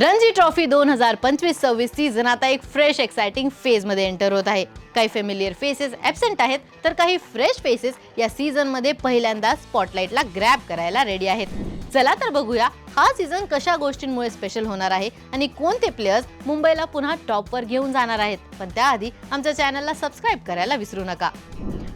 Ranji trophy दोन हजार पंचवीस सव्वीस सीझन आता एक फ्रेश एक्सायटिंग फेजमध्ये एंटर होत आहे. काही फेमिलियर फेसेस ॲबसेंट आहेत तर काही फ्रेश फेसेस या सीझनमध्ये पहिल्यांदा स्पॉटलाईटला ग्रॅब करायला रेडी आहेत. चला तर बघूया हा सीझन कशा गोष्टींमुळे स्पेशल होणार आहे आणि कोणते प्लेयर्स मुंबईला पुन्हा टॉपवर घेऊन जाणार आहेत. पण त्याआधी आमच्या चॅनलला सबस्क्राईब करायला विसरू नका.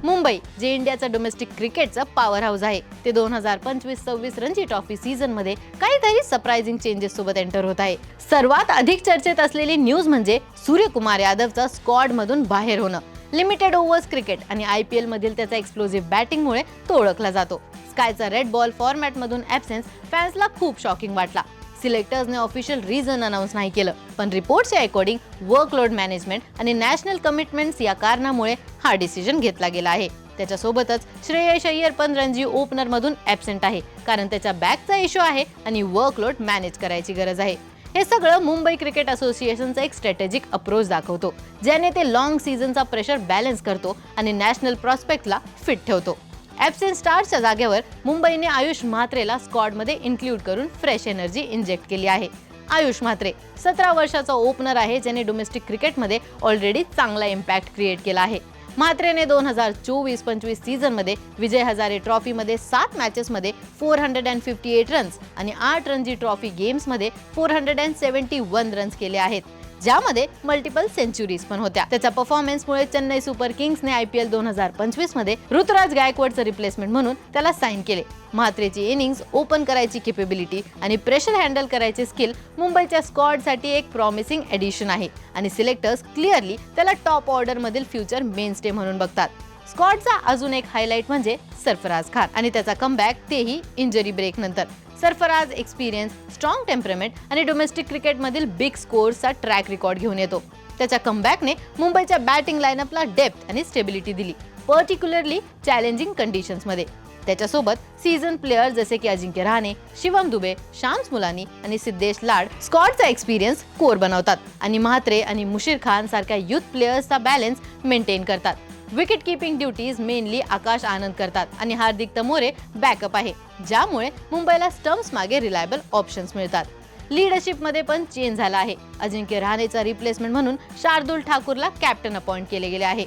मुंबई जे इंडियाचं डोमेस्टिक क्रिकेटचं पॉवर हाऊस आहे. ते दोन हजार पंचवीस सव्वीस रणजी ट्रॉफी सीझनमध्ये काहीतरी सरप्राइझिंग चेंजेस सोबत एंटर होत आहे. सर्वात अधिक चर्चेत असलेली न्यूज म्हणजे सूर्यकुमार यादवचा स्क्वॉड मधून बाहेर होणं. लिमिटेड ओव्हर्स क्रिकेट आणि आय पी एल मधील त्याचा एक्सप्लोझिव्ह बॅटिंगमुळे तो ओळखला जातो. स्कायचा रेड बॉल फॉर्मॅटमधून ॲबसेन्स फॅन्सला खूप शॉकिंग वाटला. सिलेक्टर्सने ऑफिशियल रिझन अनाऊन्स नाही केलं. पण रिपोर्टच्या अकॉर्डिंग वर्कलोड मॅनेजमेंट आणि नॅशनल कमिटमेंट्स या कारणामुळे हा डिसिजन घेतला गेला आहे. त्याच्यासोबतच श्रेयस अय्यर पण रणजी ओपनरमधून ॲबसेंट आहे. कारण त्याच्या बॅकचा इश्यू आहे आणि वर्कलोड मॅनेज करायची गरज आहे. हे सगळं मुंबई क्रिकेट असोसिएशनचा एक स्ट्रॅटेजिक अप्रोच दाखवतो ज्याने ते लॉंग सीझनचा प्रेशर बॅलन्स करतो आणि नॅशनल प्रॉस्पेक्टला फिट ठेवतो. ॲबसेंट स्टार्सच्या जागेवर मुंबईने आयुष म्हात्रेला स्क्वॉडमध्ये इन्क्लूड करून फ्रेश एनर्जी इंजेक्ट केली आहे. आयुष म्हात्रे सतरा वर्षाचा ओपनर आहे ज्याने डोमेस्टिक क्रिकेटमध्ये ऑलरेडी चांगला इम्पॅक्ट क्रिएट केला आहे. म्हात्रेने दोन हजार चोवीस पंचवीस सीझनमध्ये विजय हजारे ट्रॉफीमध्ये सात मॅचेसमध्ये four hundred and fifty eight runs आणि आठ रणजी ट्रॉफी गेम्समध्ये four hundred and seventy one runs केले आहेत. ज्यामध्ये मल्टिपल सेंचुरीज पण होत्या. त्याच्या परफॉर्मन्समुळे चेन्नई सुपर किंग्सने आय पी एल दोन हजार पंचवीसमध्ये ऋतुराज गायकवाडचं रिप्लेसमेंट म्हणून त्याला साईन केले. म्हात्रेची इनिंग्स ओपन करायची केपेबिलिटी आणि प्रेशर हँडल करायचे स्किल मुंबईच्या स्कॉडसाठी एक प्रॉमिसिंग एडिशन आहे. आणि सिलेक्टर्स क्लिअरली त्याला टॉप ऑर्डरमधील फ्युचर मेन स्टे म्हणून बघतात. स्कॉटचा अजून एक हायलाईट म्हणजे सरफराज खान आणि त्याचा कमबॅक तेही इंजरी ब्रेक नंतर. सरफराज एक्सपिरियन्स स्ट्रॉंग टेम्परमेंट आणि डोमेस्टिक क्रिकेटमधील बिग स्कोअर्सचा ट्रॅक रेकॉर्ड घेऊन येतो. त्याच्या कमबॅकने मुंबईच्या बॅटिंग लाईनअपला डेप्थ आणि स्टेबिलिटी दिली पर्टिक्युलरली चॅलेंजिंग कंडिशन्समध्ये त्याच्यासोबत सीझन प्लेयर जसे की अजिंक्य रहाणे शिवम दुबे शाम्स मुलानी आणि सिद्धेश लाड स्कॉटचा एक्सपिरियन्स कोर बनवतात आणि म्हात्रे आणि मुशीर खान सारख्या युथ प्लेयर्सचा बॅलन्स मेंटेन करतात. Wicket keeping duties mainly Akash Anand करतात आणि हार्दिक तमोरे बॅकअप आहे ज्यामुळे मुंबईला स्टम्प्स मागे रिलायबल ऑप्शन्स मिळतात. लीडरशिपमध्ये पण चेंज झाला आहे. अजिंक्य रहाणेचा रिप्लेसमेंट म्हणून शार्दुल ठाकूरला कॅप्टन अपॉइंट केले गेले आहे.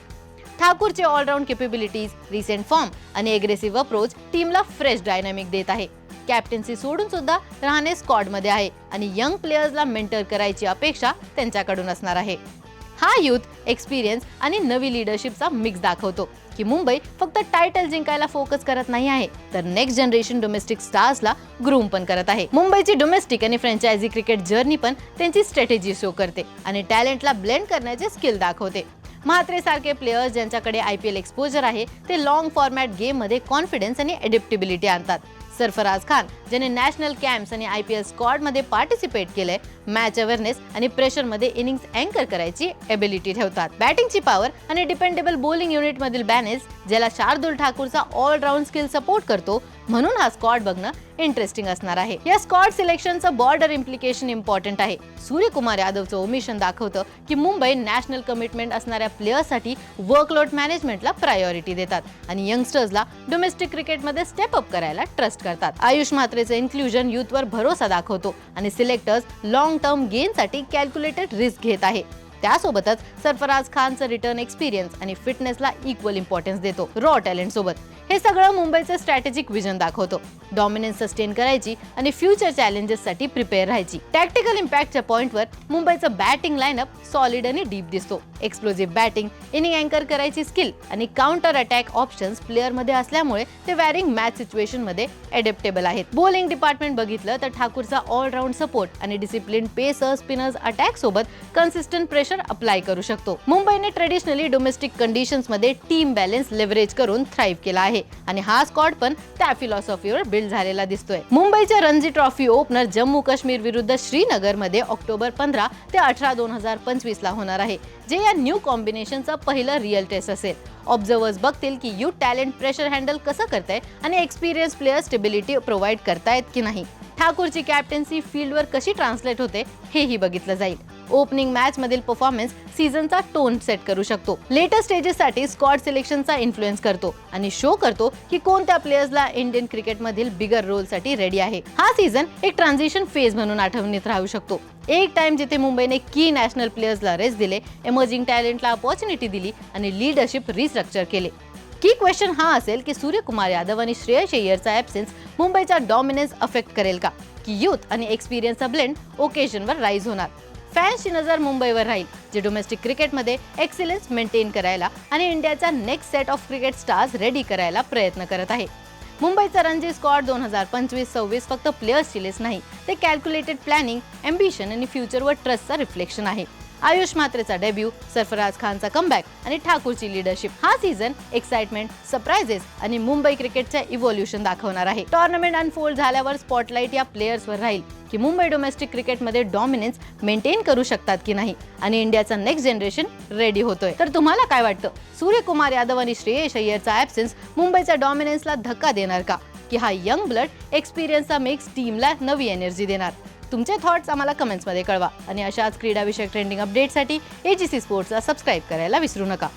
ठाकूरचे ऑलराऊंड केपेबिलिटीज रिसेंट फॉर्म आणि एग्रेसिव्ह अप्रोच टीमला फ्रेश डायनामिक देत आहे. कॅप्टन्सी सोडून सुद्धा रहाणे स्कॉडमध्ये आहे आणि यंग प्लेयर्सला मेंटर करायची अपेक्षा त्यांच्याकडून असणार आहे. हा युथ एक्सपिरियन्स आणि नवी लिडरशिपचा मिक्स दाखवतो की मुंबई फक्त टायटल जिंकायला फोकस करत नाही आहे तर नेक्स्ट जनरेशन डोमेस्टिक स्टार्सला ग्रूम पण करत आहे. मुंबईची डोमेस्टिक आणि फ्रँचायझी क्रिकेट जर्नी पण त्यांची स्ट्रॅटेजी शो करते आणि टॅलेंटला ब्लेंड करण्याचे स्किल दाखवते. म्हात्रे सारखे प्लेयर्स ज्यांच्याकडे आय पी एल एक्सपोजर आहे ते लॉंग फॉर्मॅट गेममध्ये कॉन्फिडन्स आणि एडिप्टिबिलिटी आणतात. सरफराज खान ज्याने नॅशनल कॅम्प्स आणि आय पी एल स्कॉडमध्ये पार्टिसिपेट केलंय मॅच अवेअरनेस आणि प्रेशरमध्ये इनिंग्स अँकर करायची एबिलिटी ठेवतात. बॅटिंगची पॉवर आणि डिपेंडेबल बोलिंग युनिटमधील बॅनेस ज्याला शार्दुल ठाकूरचा ऑलराऊंड स्किल सपोर्ट करतो म्हणून हा स्कॉड बघणं इंटरेस्टिंग असणार आहे. या स्कॉड सिलेक्शनचं बॉर्डर इम्प्लिकेशन इम्पॉर्टंट आहे. सूर्यकुमार यादवचं ओमिशन दाखवतं की मुंबई नॅशनल कमिटमेंट असणाऱ्या प्लेयर्ससाठी वर्कलोड मॅनेजमेंटला प्रायोरिटी देतात आणि यंगस्टर्सला डोमेस्टिक क्रिकेटमध्ये स्टेप अप करायला ट्रस्ट करतात. आयुष मात्रेचं इन्क्ल्युजन युथवर भरोसा दाखवतो. आणि सिलेक्टर्स लॉंग टर्म गेनसाठी कॅल्क्युलेटेड रिस्क घेत आहे. त्यासोबतच सरफराज खानचं रिटर्न एक्सपिरियन्स आणि फिटनेसला इक्वल इम्पॉर्टन्स देतो रॉ टॅलेंट सोबत. हे सगळं मुंबईचं स्ट्रॅटेजिक विजन दाखवतो. डॉमिनन्स सस्टेन करायची आणि फ्युचर चॅलेंजेससाठी प्रिपेअर राहायची. टॅक्टिकल इम्पॅक्टच्या पॉईंटवर मुंबईचं बॅटिंग लाईनअप सॉलिड आणि डीप दिसतो. एक्सप्लोजिव्ह बॅटिंग इनिंग अँकर करायची स्किल आणि काउंटर अटॅक ऑप्शन्स प्लेअरमध्ये असल्यामुळे ते वॅरिंग मॅच सिच्युएशनमध्ये एडेप्टेबल आहेत. बॉलिंग डिपार्टमेंट बघितलं तर ठाकूरचा ऑलराऊंड सपोर्ट आणि डिसिप्लिन पेसर स्पिनर्स अटॅक सोबत कन्सिस्टंट प्रेशर अप्लाय करू शकतो. मुंबईने ट्रेडिशनली डोमेस्टिक कंडिशन्समध्ये टीम बॅलन्स लेव्हरेज करून थ्राईव्ह केला आहे. आणि हा स्कॉड पण त्या फिलॉसॉफीवर बिल्ड झालेला दिसतोय. मुंबईच्या रणजी ट्रॉफी ओपनर जम्मू काश्मीर विरुद्ध श्रीनगरमध्ये ऑक्टोबर पंधरा ते अठरा दोन हजार पंचवीस ला होणार आहे. जे या न्यू कॉम्बिनेशनचा पहिलं रिअल टेस्ट असेल. ऑब्झर्वर्स बघतील की यू टॅलेंट प्रेशर हँडल कसं करताय आणि एक्सपिरियन्स प्लेयर स्टेबिलिटी प्रोव्हाइड करतायत की नाही. ठाकूरची कॅप्टन्सी फील्डवर कशी ट्रान्सलेट होते हेही बघितलं जाईल. ओपनिंग मॅच मधील परफॉर्मन्स सीझनचा टोन सेट करू शकतो. लेटर स्टेजेससाठी स्कॉड सिलेक्शनचा इन्फ्लुएन्स करतो आणि शो करतो की कोणत्या प्लेयर्सला इंडियन क्रिकेटमधील बिगर रोलसाठी रेडी आहे. हा सीझन एक ट्रान्झिशन फेज म्हणून आठवणीत राहू शकतो. एक टाइम जिथे मुंबईने की नॅशनल प्लेयर्सला रेस्ट दिले एमर्जिंग टॅलेंटला अपॉर्च्युनिटी दिली आणि लीडरशिप रिस्ट्रक्चर केले. की क्वेश्चन हा असेल की सूर्यकुमार यादव आणि श्रेयस अय्यरचा ॲब्सेन्स मुंबईचा डॉमिनन्स अफेक्ट करेल का? की युथ आणि एक्सपिरियन्सचा ब्लेंड ओकेजनवर राईज होणार. फॅन्सची नजर मुंबईवर राहील जे डोमेस्टिक क्रिकेटमध्ये एक्सिलन्स मेंटेन करायला आणि इंडियाचा next set of cricket stars ready करायला प्रयत्न करत आहे. मुंबईचा रणजी स्कॉड दोन हजार पंचवीस सव्वीस फक्त प्लेयर्सची लिस्ट नाही ते कॅल्क्युलेटेड प्लॅनिंग एम्बिशन आणि फ्युचरवर ट्रस्टचा रिफ्लेक्शन आहे. आयुष मात्रेचा डेब्यू सरफराज खानचा कमबॅक आणि ठाकूरची लिडरशिप हा सीझन एक्साइटमेंट सरप्राइजेस आणि मुंबई क्रिकेटच्या इव्होल्युशन दाखवणार आहे. टुर्नामेंट अनफोल्ड झाल्यावर स्पॉटलाइट या प्लेयर्सवर राहील की मुंबई डोमेस्टिक क्रिकेटमध्ये डॉमिनन्स मेंटेन करू शकतात की नाही आणि इंडियाचा नेक्स्ट जनरेशन रेडी होतोय. तर तुम्हाला काय वाटतं? सूर्यकुमार यादव आणि श्रेयस अय्यरचा ॲब्सेन्स मुंबईच्या डॉमिनन्सला धक्का देणार का? की हा यंग ब्लड एक्सपिरियन्सचा मेक्स टीमला नवी एनर्जी देणार? तुमचे थॉट्स आम्हाला कमेंट्समध्ये कळवा. आणि अशाच क्रीडाविषयक ट्रेंडिंग अपडेटसाठी ए जी सी स्पोर्ट्सला सबस्क्राईब करायला विसरू नका.